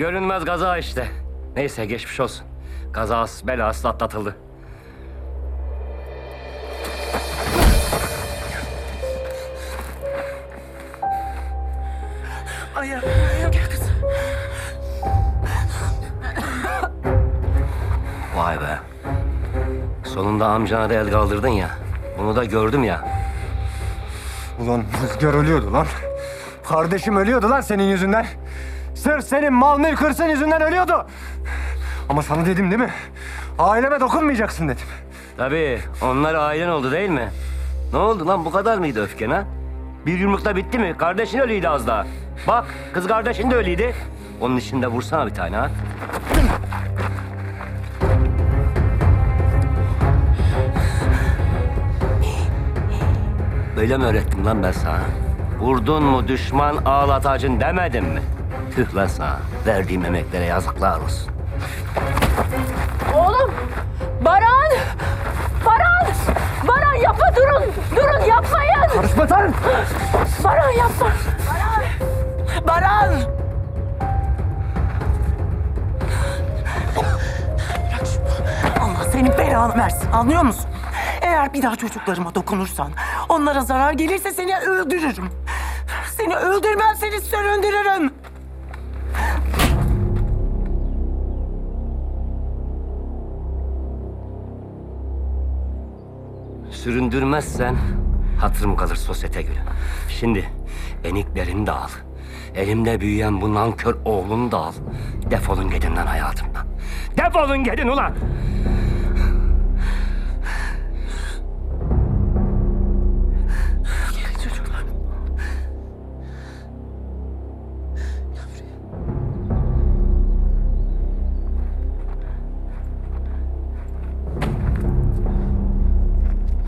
Görünmez kaza işte. Neyse geçmiş olsun. Kazası belası atlatıldı. Ayağım, ayağım. Gel kızım. Vay be. Sonunda amcana da el kaldırdın ya. Bunu da gördüm ya. Ulan Rüzgar ölüyordu lan. Kardeşim ölüyordu lan senin yüzünden. Sırf senin mal mülk hırsın yüzünden ölüyordu. Ama sana dedim değil mi? Aileme dokunmayacaksın dedim. Tabii onlar ailen oldu değil mi? Ne oldu lan bu kadar mıydı öfken ha? Bir yumrukta bitti mi? Kardeşin ölüydü az daha. Bak kız kardeşin de ölüydü. Onun için de vursana bir tane ha. Böyle mi öğrettim lan ben sana? Vurdun mu düşman ağlatacın demedim mi? Tüh lan sana. Verdiğim emeklere yazıklar olsun. Oğlum! Baran! Baran! Baran yapma durun! Durun yapmayın! Karışma sen! Baran yapma! Baran! Bırak şunu. Allah senin belanı versin. Anlıyor musun? Eğer bir daha çocuklarıma dokunursan, onlara zarar gelirse seni öldürürüm. Seni öldürmem, seni süründürürüm. Süründürmezsen hatırım kalır sosyete gülü. Şimdi eniklerini de al. Elimde büyüyen bu nankör oğlunu da al. Defolun gidin lan hayatımdan. Defolun gidin ulan.